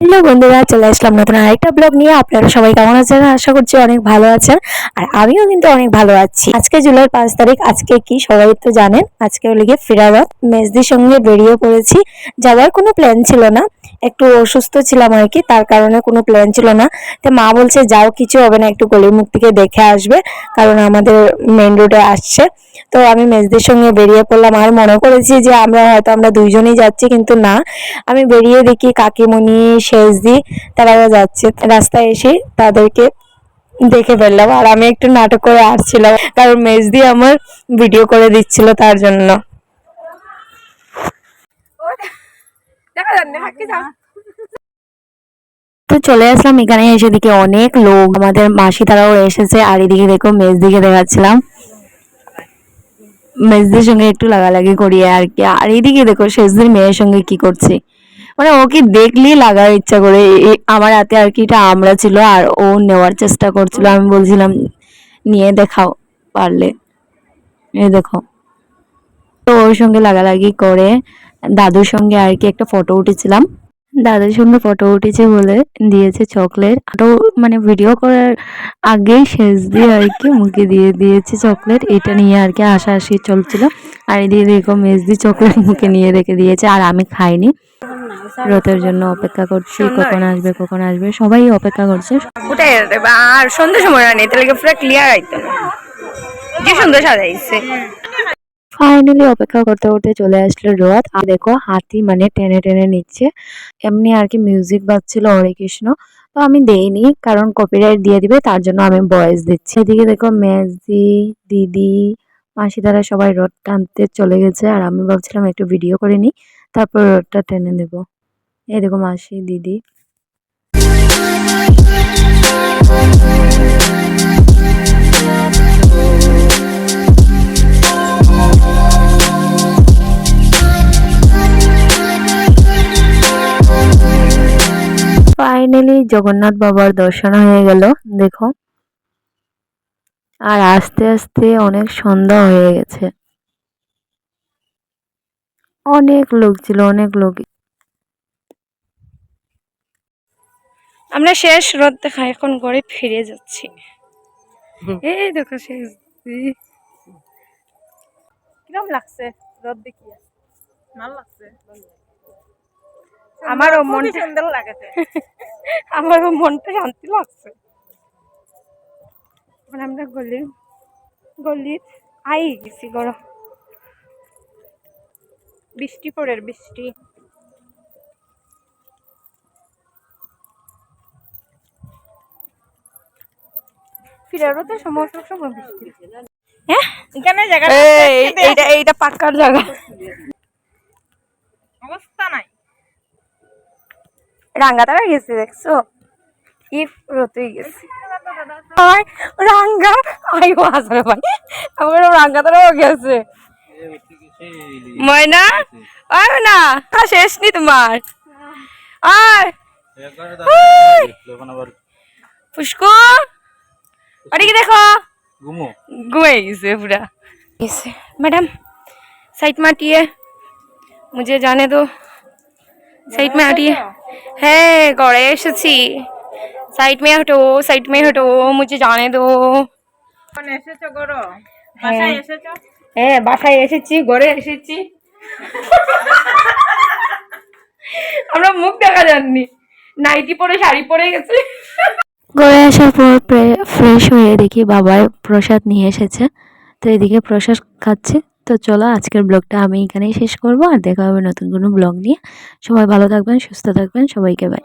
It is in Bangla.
হ্যালো বন্ধুরা, চলে আসলাম নতুন আরেকটা ব্লগ নিয়ে। আপনারা সবাই কেমন আছেন? আশা করছি অনেক ভালো আছেন। আর আমিও কিন্তু অনেক ভালো আছি। আজকে জুলাই পাঁচ তারিখ, আজকে কি সবাই তো জানেন? আজকে ওলিগে ফিরাবাদ মেজদির সঙ্গে বেরিয়ে পড়েছি যাওয়ার কোনো প্ল্যান ছিল না। একটু অসুস্থ ছিলাম আর কি, তার কারণে কোনো প্ল্যান ছিল না। তো মা বলছে, যাও, কিছু হবে না, একটু গলির মুখ থেকে দেখে আসবে, কারণ আমাদের মেন রোডে আসছে। তো আমি মেজদের সঙ্গে বেরিয়ে পড়লাম। আর মনে করেছি যে আমরা হয়তো আমরা দুইজনেই যাচ্ছি, কিন্তু না। আমি বেরিয়ে দেখি কাকিমণি, শেষদি তারাও যাচ্ছে। রাস্তায় এসে তাদেরকে দেখে ফেললাম। আর আমি একটু নাটক করে আসছিলাম, কারণ মেজদি আমার ভিডিও করে দিচ্ছিল তার জন্য। তো চলে আসলাম এখানে এসে দেখি অনেক লোক। আমাদের মাসি তারাও এসেছে আর এদিকে দেখো মেজদিকে দেখাচ্ছিলাম। মেজদির সঙ্গে একটু লাগালাগি করি আর কি। আর এইদিকে দেখো শেষদিন মেয়ের সঙ্গে কি করছে। মানে ওকে দেখলেই লাগার ইচ্ছা করে। আমার হাতে আর কি এটা আমরা ছিল আর ও নেওয়ার চেষ্টা করছিল। আমি বলছিলাম, নিয়ে দেখাও পারলে। এই দেখো। তো ওর সঙ্গে লাগালাগি করে। দাদুর সঙ্গে আর কি একটা ফটো উঠেছিলাম। দাদার সঙ্গে ফটো উঠেছে বলে দিয়েছে চকলেট আরও মানে ভিডিও করার আগেই শেষ দিয়ে আর কি মুখে দিয়ে দিয়েছে চকলেট এটা নিয়ে আর কি হাসাহাসি চলছিল। আর এদিকে দেখো মেজদি চকলেট মুখে নিয়ে রেখে দিয়েছে আর আমি খাইনি। রথের জন্য অপেক্ষা করছি কখন আসবে কখন আসবে সবাই অপেক্ষা করছে। ওটাই আর সন্ধ্যে সময় রানি তাহলে পুরো ক্লিয়ার আইতো না? কি সুন্দর সাজাইছে। ফাইনালি অপেক্ষা করতে করতে চলে আসলো রথ। আর দেখো, হাতি মানে টেনে টেনে নিচ্ছে। এমনি আর কি মিউজিক বাজছিল হরে কৃষ্ণ। তো আমি দেইনি, কারণ কপিরাইট দিয়ে দিবে, তার জন্য আমি ভয়েস দিচ্ছি। এদিকে দেখো মেজি দিদি মাসি তারা সবাই রথ টানতে চলে গেছে। আর আমি ভাবছিলাম একটু ভিডিও করে নিই, তারপর রথটা টেনে দেব এই দেখো মাসি, দিদি। ফাইনালি জগন্নাথ বাবার দর্শন হয়ে গেল দেখো। আর আস্তে আস্তে অনেক সন্ধ্যা হয়ে গেছে। অনেক লোক ছিল অনেক লোক আমরা শেষ রথ দেখা এখন ঘরে ফিরে যাচ্ছি। এই দেখো শেষ কিরম লাগছে রথ দেখিয়ে? ভালো লাগছে। আমারও মন সুন্দর লাগেছে আমারও মনটা শান্তি লাগছে। এখন আমরা গলির গলির আই গেছি গরম বৃষ্টি পড়ের বৃষ্টি। ফিরারও তো সমস্ত সময় বৃষ্টি। হ্যাঁ? এখানে জায়গা এইটা এইটা পাক্কার জায়গা। অবস্থা নাই রাঙ্গাতারা গেছে দেখছো ইফ রতই গেছে আমার রাঙ্গা আইও আসলে ভাই আমার রাঙ্গাতারাও গেছে ময়না ওই না তা শেষ নি তোমার আয় পুষ্কু ওদিকে দেখো घूमे से पूरा ऐसे मैडम साइड में हटिए मुझे जाने दो साइड में हटिए है गड़े এসেছি সাইড में हटो साइड में हटो मुझे जाने दो এসেছো গরো হ্যাঁ এসেছো হ্যাঁ বাসায় এসেছি ঘরে এসেছি আমরা মুখ দেখা যাননি নাইটি পরে শাড়ি পরে গেছি ঘরে আসার পর ফ্রেশ হয়ে দেখি বাবার প্রসাদ নিয়ে এসেছে তো এদিকে প্রসাদ খাচ্ছে তো চলো আজকের ব্লগটা আমি এখানেই শেষ করব, আর দেখা হবে নতুন কোনো ব্লগ নিয়ে। সবাই ভালো থাকবেন, সুস্থ থাকবেন, সবাইকে বাই